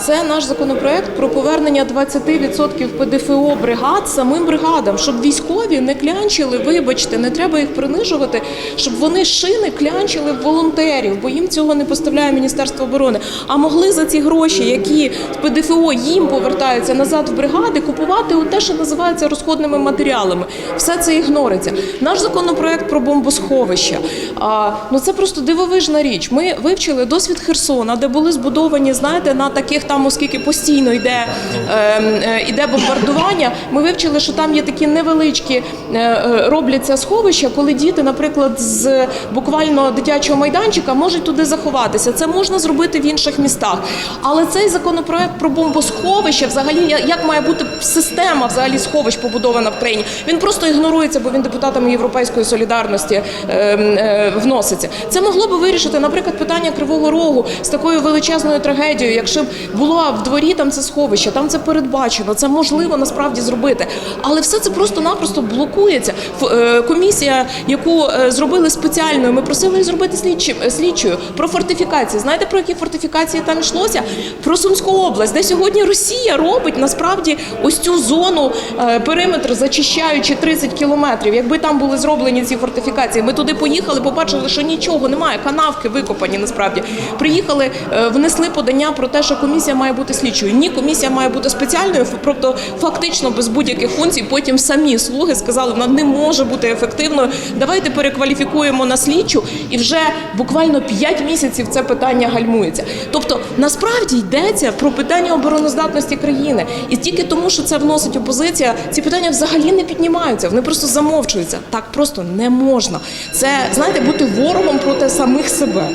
Це наш законопроект про повернення 20% ПДФО бригад самим бригадам, щоб військові не клянчили. Вибачте, не треба їх принижувати, щоб вони шини клянчили волонтерів, бо їм цього не поставляє Міністерство оборони. А могли за ці гроші, які з ПДФО їм повертаються назад в бригади, купувати те, що називається розходними матеріалами. Все це ігнориться. Наш законопроект про бомбосховища. Ну це просто дивовижна річ. Ми вивчили досвід Херсона, де були збудовані, знаєте, на таких там, оскільки постійно йде, е, е, йде бомбардування. Ми вивчили, що там є такі невеличкі е, е, робляться сховища, коли діти, наприклад, з буквально дитячого майданчика можуть туди заховатися. Це можна зробити в інших містах. Але цей законопроект про бомбосховища, взагалі, як має бути система взагалі сховищ побудована в країні, він просто ігнорується, бо він депутатами Європейської солідарності е, е, вноситься. Це могло би вирішити, наприклад, питання Кривого Рогу з такою величезною трагедією, якщо б було в дворі там це сховище, там це передбачено, це можливо насправді зробити. Але все це просто-напросто блокується. Е, Комісія, яку е, зробили спеціальною, ми просили її зробити слідчим е, слідчою про фортифікації. Знаєте про які фортифікації там йшлося? Про Сумську область, де сьогодні Росія робить насправді ось цю зону периметр, зачищаючи 30 кілометрів. Якби там були зроблені ці фортифікації, ми туди поїхали, побачили, що нічого немає, канавки викопані насправді. Приїхали, внесли подання про те, що комісія має бути слідчою. Ні, комісія має бути спеціальною, тобто фактично без будь-яких функцій. Потім самі слуги сказали, вона не може бути ефективною. Давайте перекваліфікуємо на слідчу, і вже буквально 5 місяців це питання гальмується. Тобто, насправді йдеться про питання обороноздатності країни, і тільки тому, що це вносить опозиція, ці питання взагалі не піднімаються. Вони просто замовчуються. Так просто не можна. Це знаєте, бути ворогом проти самих себе.